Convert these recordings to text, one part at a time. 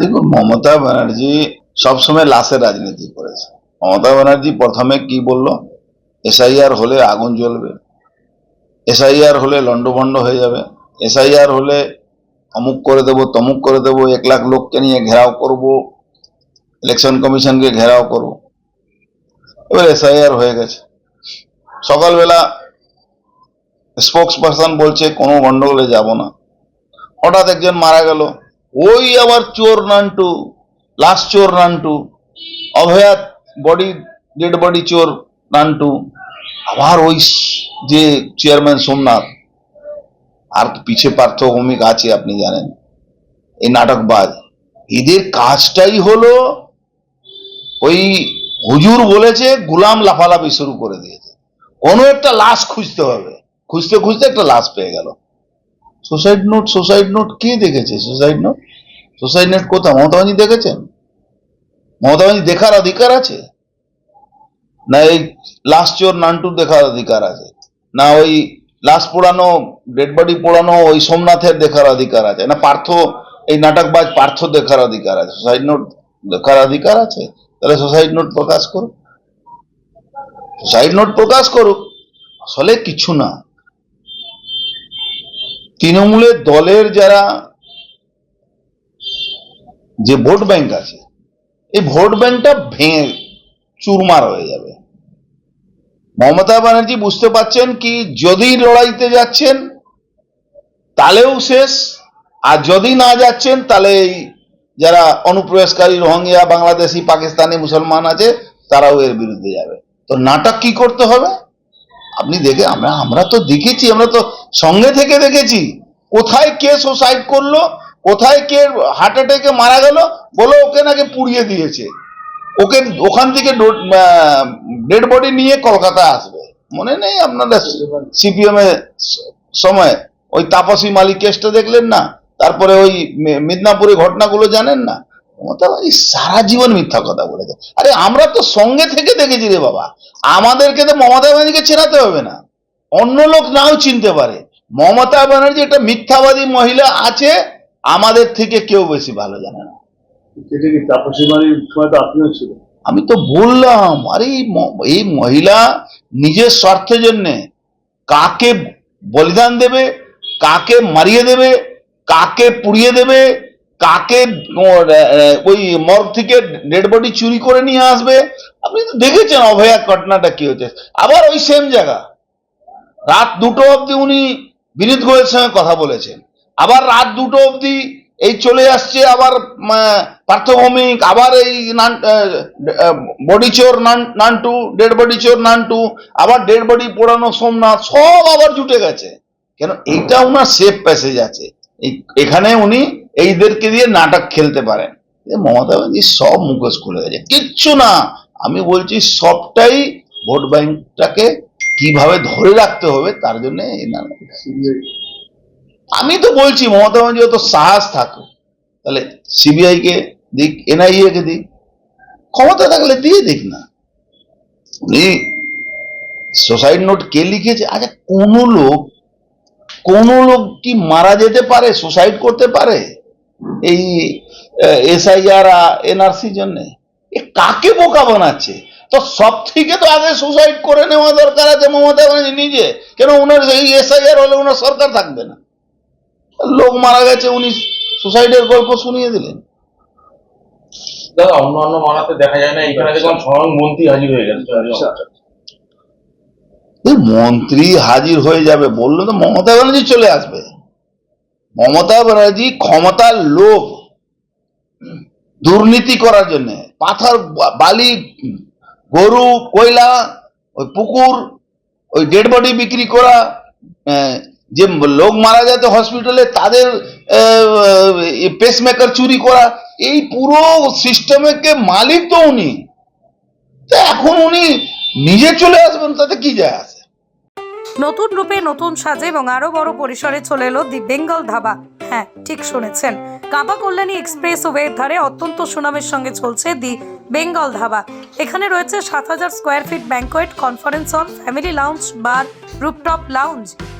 দেখুন, মমতা ব্যানার্জি সবসময় লাশের রাজনীতি করেছে। মমতা ব্যানার্জি প্রথমে কি বলল? এসআইআর হলে আগুন জ্বলবে। এসআইআর হলে লন্ডভন্ড হয়ে যাবে। এসআইআর হলে অমুক করে দেবো, তমুক করে দেবো, এক লাখ লোককে নিয়ে ঘেরাও করব, ইলেকশন কমিশনকে ঘেরাও করব। এবার এসআইআর হয়ে গেছে। সকালবেলা স্পোক্স পারসন বলছে, কোনো গন্ডগোলে যাব না। হঠাৎ একজন মারা গেল। ওই আবার চোর নান্টু লাস্ট চোর নান্টু, অভয়াত বডি, ডেড বডি চোর নান্টু আবার ওই যে চেয়ারম্যান সোমনাথ, আর পিছে পার্থ ভৌমিক আছে আপনি জানেন, এই নাটকবাজ। এদের কাজটাই হলো, ওই হুজুর বলেছে গুলাম লাফালাফি শুরু করে দিয়েছে। কোনো একটা লাশ খুঁজতে হবে। খুঁজতে খুঁজতে একটা লাশ পেয়ে গেল। সুসাইড নোট সুসাইড নোট কে দেখেছে? সুসাইড নোট সুসাইড নোট কোথাও মমতা দেখেছেন? মমতা দেখার অধিকার আছে? না এই লাশ চোর নান্টুর দেখার অধিকার আছে? না ওই লাশ পোড়ানো ডেড বডি পোড়ানো ওই সোমনাথের দেখার অধিকার আছে? না পার্থ, এই নাটকবাজ পার্থ দেখার অধিকার আছে? সুসাইড নোট দেখার অধিকার আছে? তাহলে সুসাইড নোট প্রকাশ করুক। সুসাইড নোট প্রকাশ করুক। আসলে কিছু না। তৃণমূলের দলের যারা যে ভোট ব্যাংক আছে, এই ভোট ব্যাংকটা ভেঙে চুরমার হয়ে যাবে। মমতা ব্যানার্জি বুঝতে পারছেন কি, যদি লড়াইতে যাচ্ছেন, তাহলেও শেষ, আর যদি না যাচ্ছেন, তাহলে যারা অনুপ্রবেশকারী রোহিঙ্গা, বাংলাদেশি, পাকিস্তানি মুসলমান আছে, তারাও এর বিরুদ্ধে যাবে। তো নাটক কি করতে হবে? আপনি দেখে, আমরা আমরা তো দেখেছি, আমরা তো সঙ্গে থেকে দেখেছি, কোথায় কে সুসাইড করল কোথায় কে হার্ট অ্যাটাকে মারা গেল, বলো ওকে নাকি পুড়িয়ে দিয়েছে। ওকে ওখান থেকে ডেড বডি নিয়ে কলকাতা আসবে। মনে নেই আপনাদের সিপিএম এর সময়? ওই তাপসী মালিক কেসটা দেখলেন না? তারপরে ওই মিদনাপুরে ঘটনাগুলো জানেন না? মমতা সারা জীবন মিথ্যা কথা বলেছে। আরে আমরা তো সঙ্গে থেকে দেখেছি রে বাবা। আমাদেরকে তো মমতা ব্যানার্জিকে চেনাতে হবে না। অন্য লোক নাও চিনতে পারে। মমতা ব্যানার্জি একটা মিথ্যাবাদী মহিলা আছে আমাদের থেকে কেউ বেশি ভালো জানে না। আমি তো বললাম আরে এই মহিলা নিজের স্বার্থের জন্যে কাকে বলিদান দেবে কাকে মারিয়ে দেবে কাকে পুড়িয়ে দেবে কাকে ওই মর্গ থেকে ডেড বডি চুরি করে নিয়ে আসবে। আপনি তো দেখেছেন অভয়া ঘটনাটা কি হচ্ছে আবার ওই সেম জায়গা। রাত দুটো অবধি উনি বিনীত গোয়েলের সঙ্গে কথা বলেছেন। আবার রাত দুটো অবধি এই চলে আসছে, আবার পার্থভৌমিক, আবার এই বডি চোর নান- নান্টু, ডেড বডি চোর নান্টু, আবার ডেড বডি পোড়ানো সোমনাথ, সব আবার জুটে গেছে। কেন? এইটা ওনার সেফ প্যাসেজ আছে। এখানে উনি এইদেরকে দিয়ে নাটক খেলতে পারেন। মমতা ব্যানার্জি সব মুখোশ খুলে গেছে। কিচ্ছু না। আমি বলছি সবটাই ভোট ব্যাংকটাকে কীভাবে ধরে রাখতে হবে, তার জন্য আমি তো বলছি, মমতা ব্যানার্জি তো সাহস থাকুক। তাহলে সিবিআই কে দিক এনআইএ কে দিক, ক্ষমতা থাকলে দিয়ে দিক না। উনি সুসাইড নোট কে লিখেছে? আচ্ছা কোন লোক কোন লোক কি মারা যেতে পারে সুসাইড করতে পারে? এই এসআইআর এনআরসি জন্য? কাকে বোকা বানাচ্ছে? তো সব থেকে তো আগে সুসাইড করে নেওয়া দরকার আছে মমতা ব্যানার্জি নিজে। কেন ওনার এই এসআইআর হলে ওনার সরকার থাকবে না? লোক মারা গেছে উনি সুসাইডের গল্প শুনিয়ে দিলেন। দাদা দেখা যায় না এখানে দেখলাম স্বয়ং মন্ত্রী হাজির হয়ে গেছে মন্ত্রী হাজির হয়ে যাবে বলল তো মমতা ব্যানার্জি চলে আসবে। মমতা ব্যানার্জি ক্ষমতার লোভ দুর্নীতি করার জন্য পাথর বালি গরু কয়লা ওই পুকুর ওই ডেড বডি বিক্রি করা যে লোক মারা যেত হসপিটালে তাদের পেসমেকার চুরি করা, এই পুরো সিস্টেমকে মালিক তো উনি। এখন উনি নিজে চলে আসবেন, তাতে কি যায় আসে নতুন রূপে নতুন সাজে এবং আরও বড় পরিসরে চলে এলো দি বেঙ্গল ধাবা। হ্যাঁ ঠিক শুনেছেন। কাবা কল্যাণী এক্সপ্রেস ওয়ের ধারে অত্যন্ত সুনামের সঙ্গে চলছে দি বেঙ্গল ধাবা। এখানে রয়েছে সাত হাজার square feet banquet conference hall family lounge bar rooftop lounge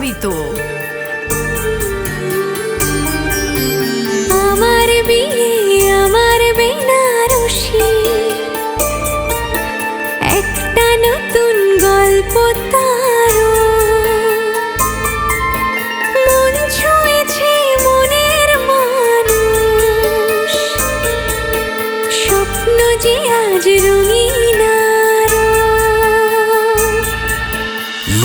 hábito.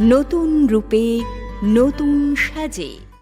নতুন রূপে নতুন সাজে।